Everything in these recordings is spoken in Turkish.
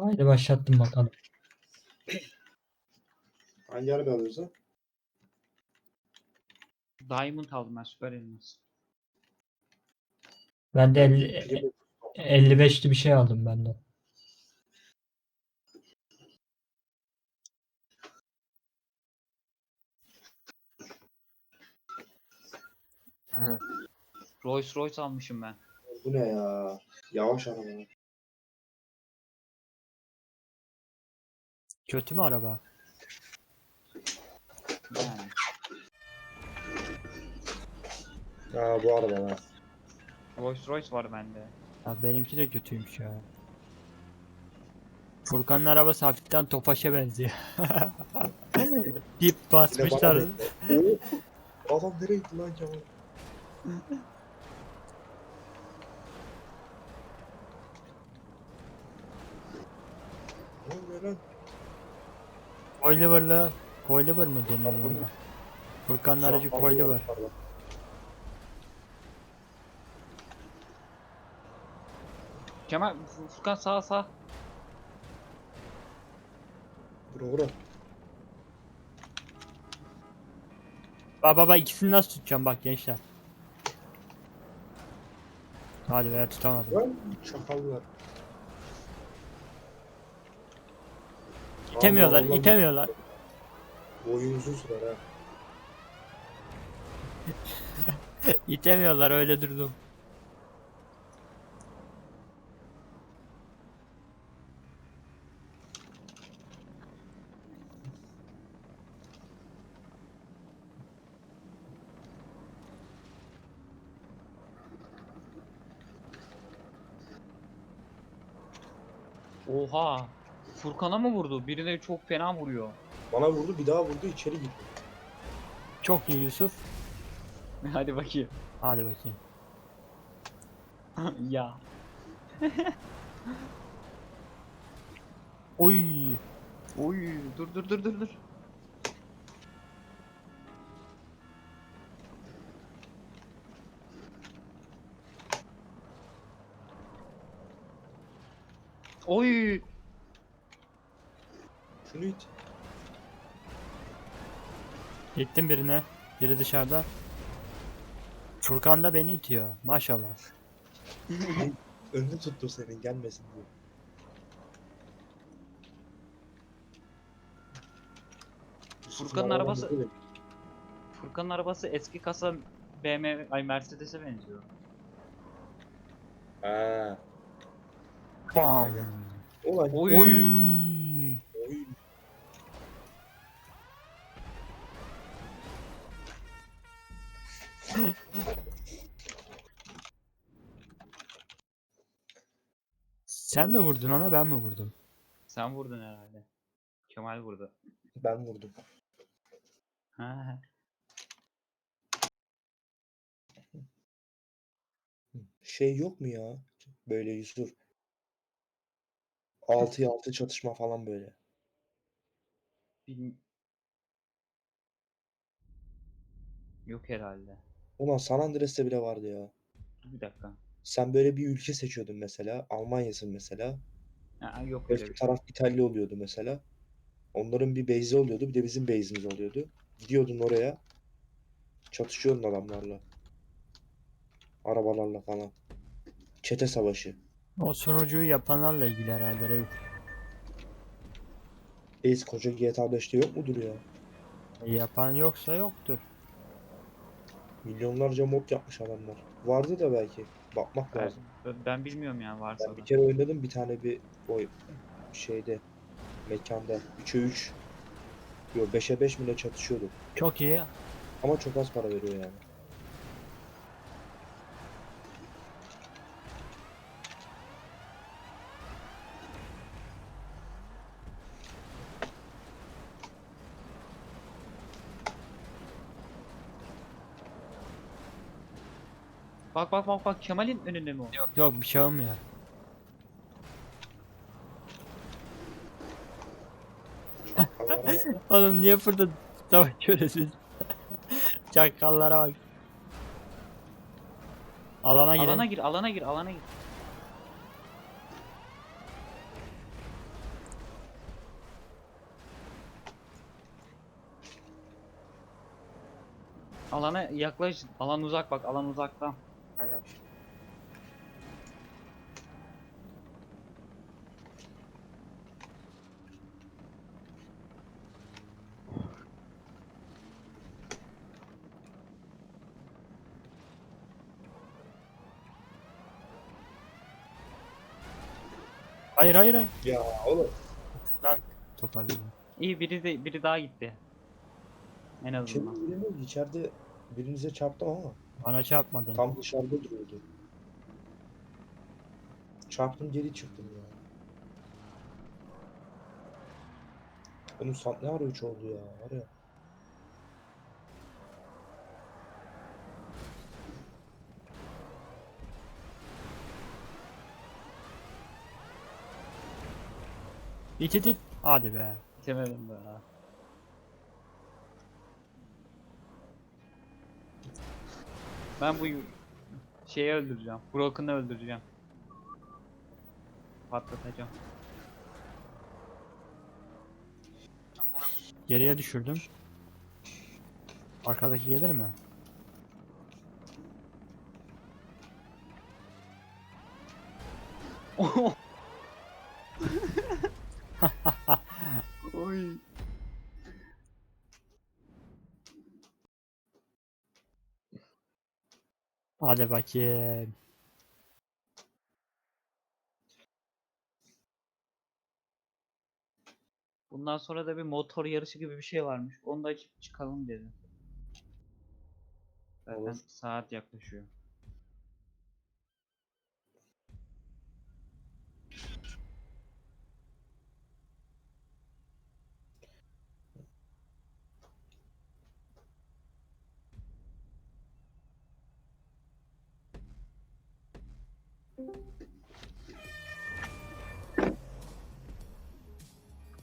Haydi başlattım bakalım. Hangi araba alıyorsun? Diamond aldım ben süper elmas. Ben de 50, 55'li bir şey aldım ben de. Rolls Royce almışım ben. Bu ne ya? Yavaş araba. Kötü mü araba? Yani. Ha bu araba ha. Rolls Royce var bende. Ya benimki de kötüymüş ya. Furkan'ın arabası hafiften Tofaş'a benziyor. Dip basmışlar. Oo, Adam nereye gitti lan Kemal? Ne oluyor lan? Coilover'la Coilover mı deniyor ona? Furkan'ın aracı Coilover. Kemal Furkan sağ sağ. Vura vura. Bak bak bak ikisini nasıl tutacağım bak gençler. Hadi be tutamadım. Lan çakallar. İtemiyorlar, Allah Allah. itemiyorlar. Boyu uzun sürer ha. İtemiyorlar öyle durdum. Oha. Furkan'a mı vurdu? Birine çok fena vuruyor. Bana vurdu bir daha vurdu içeri gitti. Çok iyi Yusuf. Hadi bakayım. Hadi bakayım. ya. Oy. Oy dur dur dur dur dur. Oy. Şunu it. Gittim birine. Biri dışarıda. Furkan da beni itiyor. Maşallah. Önünü tuttu senin gelmesin diye. Furkan'ın Araba arabası-. Furkan'ın arabası eski kasa BMW ay Mercedes'e benziyor. Ha. Bam. Olay. Oy. Oy. Sen mi vurdun ona ben mi vurdum? Sen vurdun herhalde. Kemal vurdu. Ben vurdum. Ha. Şey yok mu ya? Böyle Yusuf. 6'ya 6 çatışma falan böyle. Bil- Yok herhalde. Ulan San Andreas'te bile vardı ya. Dur bir dakika. Sen böyle bir ülke seçiyordun mesela. Almanya'sın mesela. Ha, yok öyle bir şey. taraf İtalya oluyordu mesela. Onların bir base'i oluyordu. Bir de bizim base'imiz oluyordu. Gidiyordun oraya. Çatışıyordun adamlarla. Arabalarla falan. Çete savaşı. O sunucuyu yapanlarla ilgili herhalde Reis. Ace koca GTA 5'te yok mudur ya? E, Yapan yoksa yoktur. Milyonlarca mod yapmış adamlar. Vardı da belki. Bakmak Ben, lazım. ben bilmiyorum yani varsa Ben da. bir kere oynadım bir tane bir o şeyde mekanda 3'e 3 yok 5'e 5 mi ne çatışıyorduk. Çok iyi. Ama çok az para veriyor yani. Bak bak bak bak Kemal'in önünde mi o? Yok yok bir şey olmuyor. Oğlum niye fırladın? Tamam kölesin. Çakallara bak. Alana gir. Alana gir, alana gir, alana gir. Alana yaklaş, alan uzak bak, alan uzaktan. Aynen. Hayır hayır hayır. Ya oğlum. Lan toparladım. İyi biri de biri daha gitti. En azından. İçeride birinize çarptım ama Bana çarpmadın. tam dışarıda duruyordu. Çarptım geri çıktım ya. Onun sat ne ara 3 oldu ya var ya. İt it it. Hadi be. Bitemedim be. Ben bu şeyi öldüreceğim. Broken'ı öldüreceğim. Patlatacağım. Geriye düşürdüm. Arkadaki gelir mi? Hadi bakayım. Bundan sonra da bir motor yarışı gibi bir şey varmış. Onu da açıp çıkalım dedim. Zaten Olur. saat yaklaşıyor.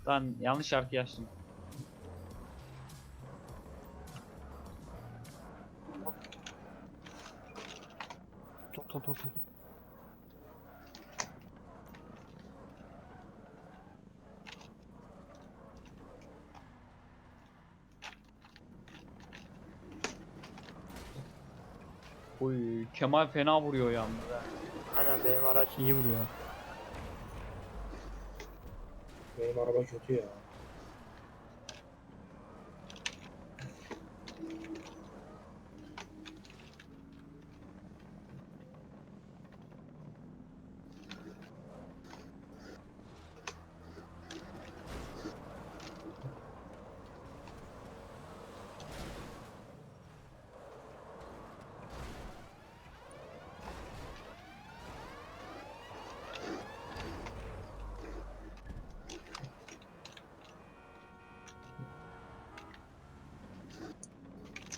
Lan yanlış şarkı açtım. Top top top. Oy Kemal fena vuruyor yalnız. Aynen benim araç iyi vuruyor. Benim araba kötü ya.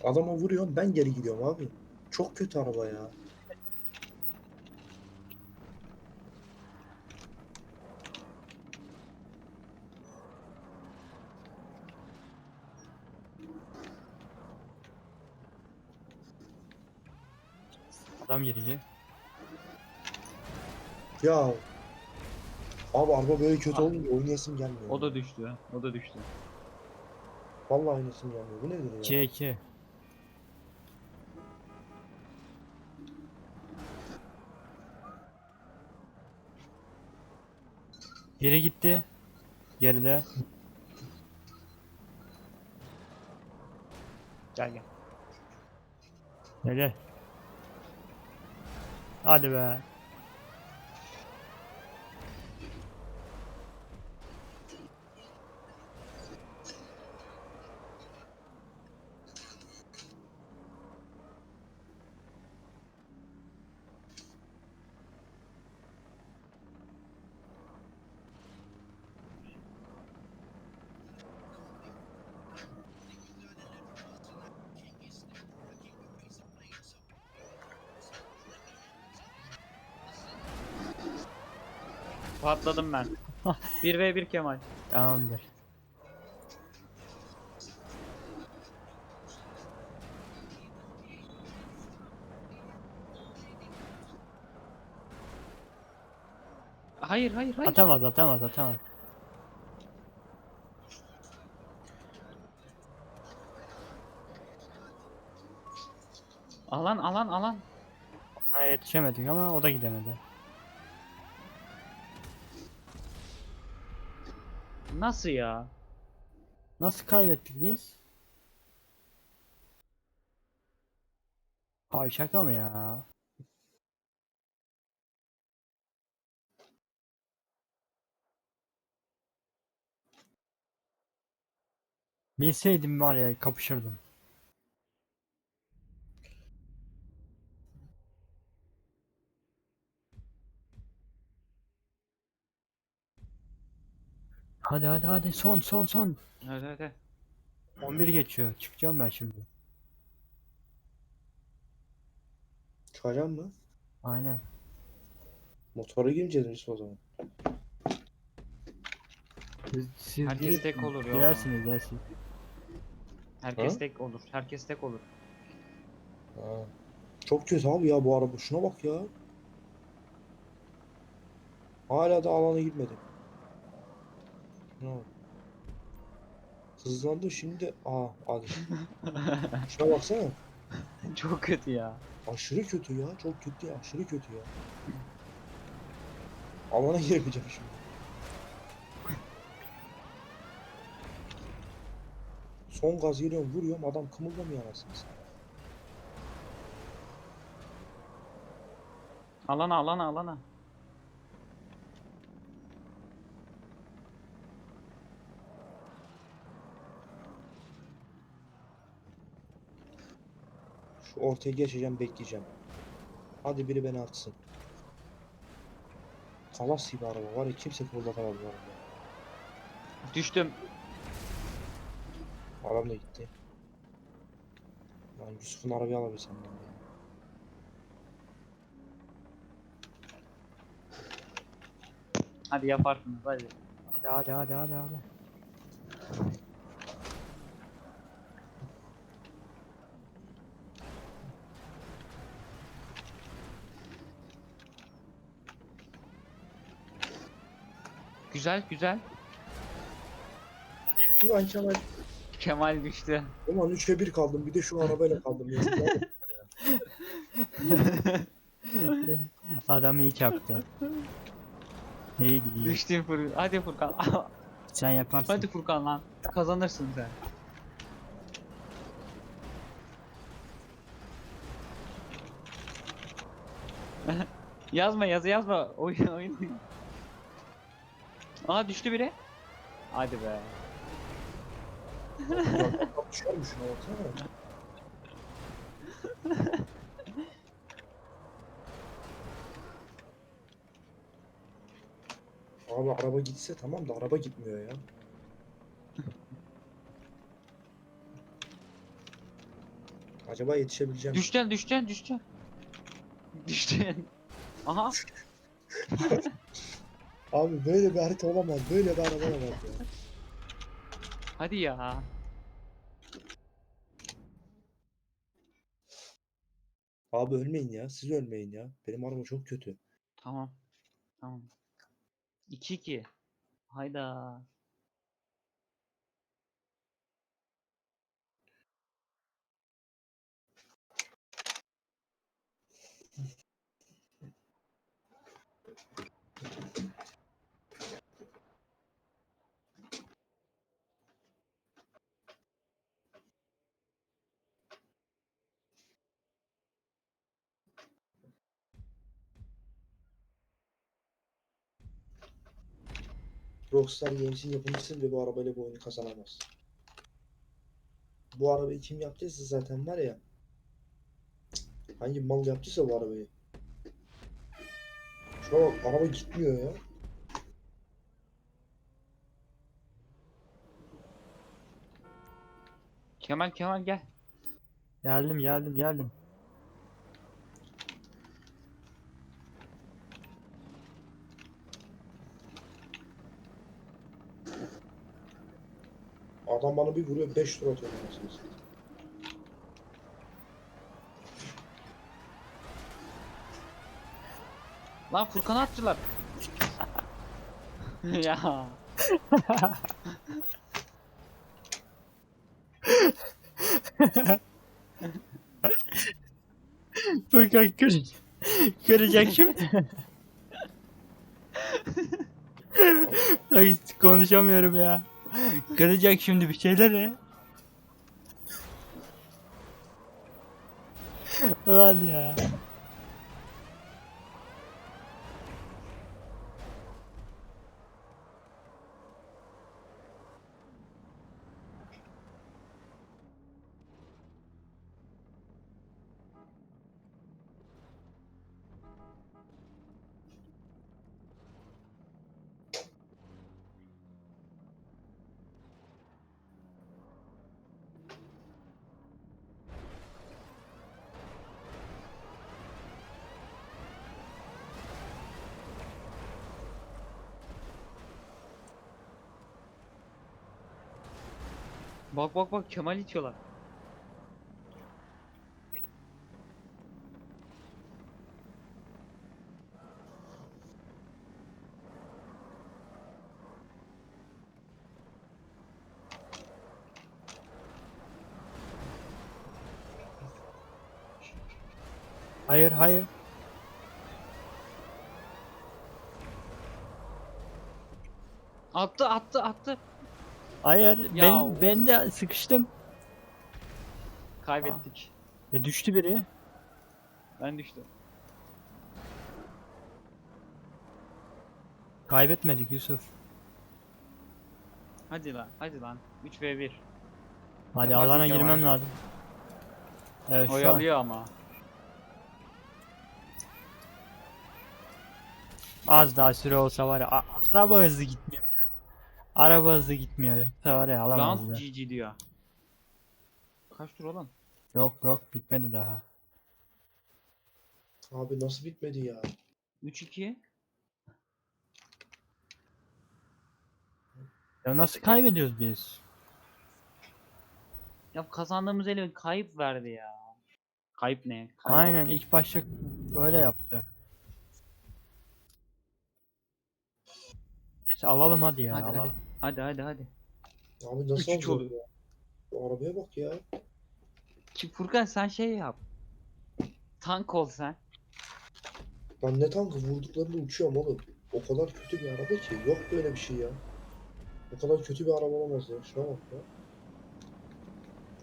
Adama vuruyorum ben geri gidiyorum abi. Çok kötü araba ya. Adam girecek. Ya. Abi araba böyle kötü olunca oynayasım gelmiyor. O da düştü. O da düştü. Vallahi oynayasım gelmiyor. Bu nedir ya? 2'ye 2. Biri gitti. Geride. Gel gel. Gel. Hadi be. Patladım ben. 1v1 Kemal. Tamamdır. Hayır hayır hayır. Atamaz atamaz atamaz. Alan alan alan. Ha, yetişemedik ama o da gidemedi. Nasıl ya? Nasıl kaybettik biz? Abi şaka mı ya? Bilseydim var ya kapışırdım. Hadi hadi hadi son son son. Hadi hadi. 11 geçiyor. Çıkacağım ben şimdi. Çıkacak mı? Aynen. Motora girmeyeceğiz biz o zaman. Siz, siz Herkes tek olur ya. Girersiniz dersiniz. Herkes Ha? tek olur. Herkes tek olur. Ha. Çok kötü abi ya bu araba. Şuna bak ya. Hala da alana girmedi. Ne oldu? Hızlandı şimdi. Aa hadi. Şuna baksana. Çok kötü ya. Aşırı kötü ya. Çok kötü ya. Aşırı kötü ya. Alana giremeyeceğim şimdi. Son gaz geliyorum vuruyorum adam kımıldamıyor anasını satayım. Alana alana alana. Ortaya geçeceğim bekleyeceğim. Hadi biri beni atsın. Kalas gibi araba var ya kimse bu araba. Düştüm. Adam da gitti. Lan Yusuf'un arabayı alabilsem ben ya. Hadi yaparsınız hadi. Hadi hadi hadi hadi hadi. Güzel güzel. Ulan Kemal. Kemal düştü. Ulan 3'e 1 kaldım bir de şu arabayla kaldım. Ya. Adam iyi çarptı. İyiydi iyi. Düştün Furkan. Hadi Furkan. Sen yaparsın. hadi Furkan lan. Kazanırsın sen. yazma yazı yazma. Oyun oyun. Aa düştü biri. Hadi be. Bak düşer mi şuna baksana. Abi araba gitse tamam da araba gitmiyor ya. Acaba yetişebileceğim mi? Düşeceksin düşeceksin düşeceksin. Düştün. Aha. Abi böyle bir harita olamaz. Böyle bir araba olamaz ya. Hadi ya. Abi ölmeyin ya. Siz ölmeyin ya. Benim araba çok kötü. Tamam. Tamam. 2-2. Hayda. Rockstar Games'in yapımcısı bile bu arabayla bu oyunu kazanamaz. Bu arabayı kim yaptıysa zaten var ya. Hangi mal yaptıysa bu arabayı. Şuna bak araba gitmiyor ya. Kemal Kemal gel. Geldim geldim geldim. Adam bana bir vuruyor 5 tur atıyor. Lan Furkan'ı attılar. ya. Furkan kır. Kıracak şimdi. Ay, konuşamıyorum ya. Kıracak şimdi bir şeyleri. Lan ya. Bak bak bak Kemal itiyorlar. Hayır hayır. Attı attı attı. Hayır. Ya Ben ben de sıkıştım. Kaybettik. Ve düştü biri. Ben düştüm. Kaybetmedik Yusuf. Hadi lan hadi lan. 3 v 1. Hadi Yaparsın alana Kemal. girmem lazım. Evet şu an. Oyalıyor ama. Az daha süre olsa var ya. a- araba hızlı gitmiyor. Araba hızlı gitmiyor. Yoksa var ya Round alamazdı. GG diyor. Kaç tur oğlum? Yok yok bitmedi daha. Abi nasıl bitmedi ya? 3-2. Ya nasıl kaybediyoruz biz? Ya kazandığımız eli kayıp verdi ya. Kayıp ne? Kayıp. Aynen ilk başta öyle yaptı. Neyse alalım hadi ya. Hadi, hadi. alalım. Hadi hadi hadi. Abi nasıl 3-3 oldu oluyor. ya? Bu arabaya bak ya. Ki Furkan sen şey yap. Tank ol sen. Ben ne tankı vurduklarında uçuyorum oğlum. O kadar kötü bir araba ki. Yok böyle bir şey ya. O kadar kötü bir araba olamaz ya. Şuna bak ya.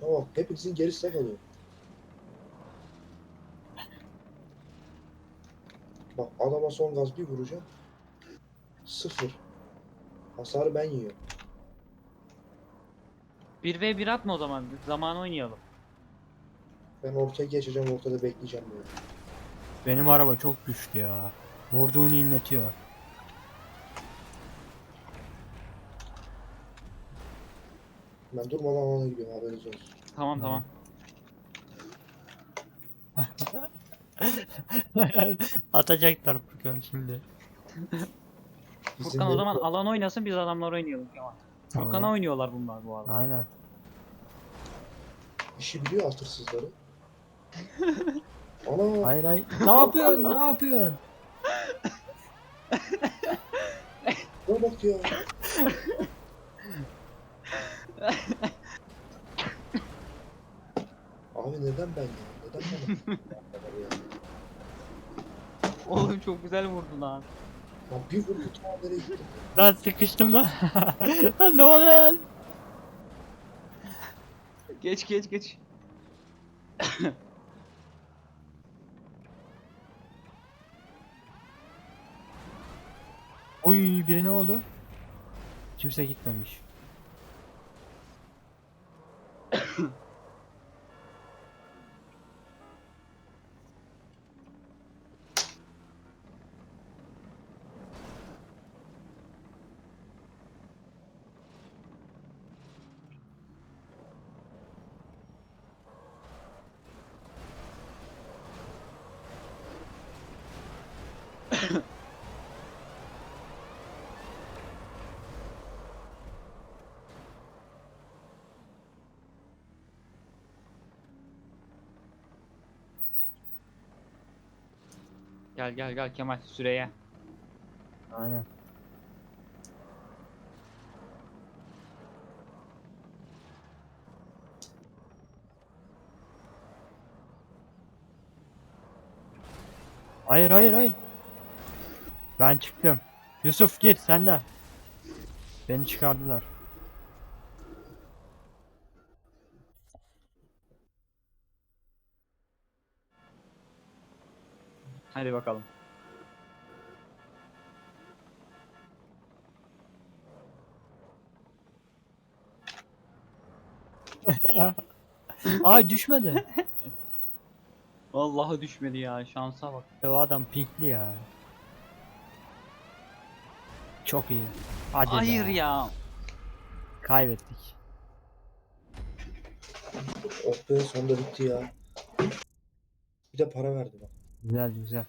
Şuna bak. Hepinizin gerisinde kalıyor. Bak adama son gaz bir vuracağım. Sıfır. Hasarı ben yiyorum. 1v1 atma o zaman. Zaman oynayalım. Ben ortaya geçeceğim ortada bekleyeceğim böyle. Benim araba çok güçlü ya. Vurduğunu inletiyor. Ben durmadan alana gidiyorum haberiniz olsun. Tamam tamam. Atacaklar Furkan şimdi. Furkan o zaman alan oynasın biz adamlar oynayalım Kemal. Furkan'a Tamam. oynuyorlar bunlar bu arada. Aynen. İşi biliyor atırsızları. Ana Hayır hayır. ne yapıyorsun? Ne yapıyorsun? ne bak ya. Abi neden ben ya? Neden ya? Oğlum çok güzel vurdun lan. Lan bir vurdu ta nereye gitti? Lan sıkıştım lan. lan ne oluyor lan? Geç geç geç. Oy biri ne oldu? Kimse gitmemiş. Gel gel gel Kemal süreye. Aynen. Hayır hayır hayır. Ben çıktım. Yusuf git sen de. Beni çıkardılar. Hadi bakalım. Aa düşmedi. Vallahi düşmedi ya şansa bak. o adam pinkli ya. Çok iyi. Hadi Hayır be. ya. Kaybettik. Oh be sonunda bitti ya. Bir de para verdi bak. Güzel güzel.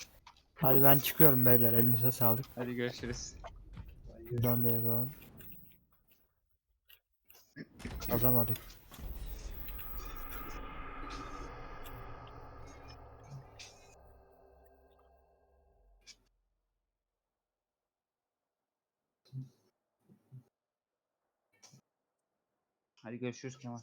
Hadi ben çıkıyorum beyler. Elinize sağlık. Hadi görüşürüz. Buradan da yapalım. Kazamadık. Hadi görüşürüz Kemal.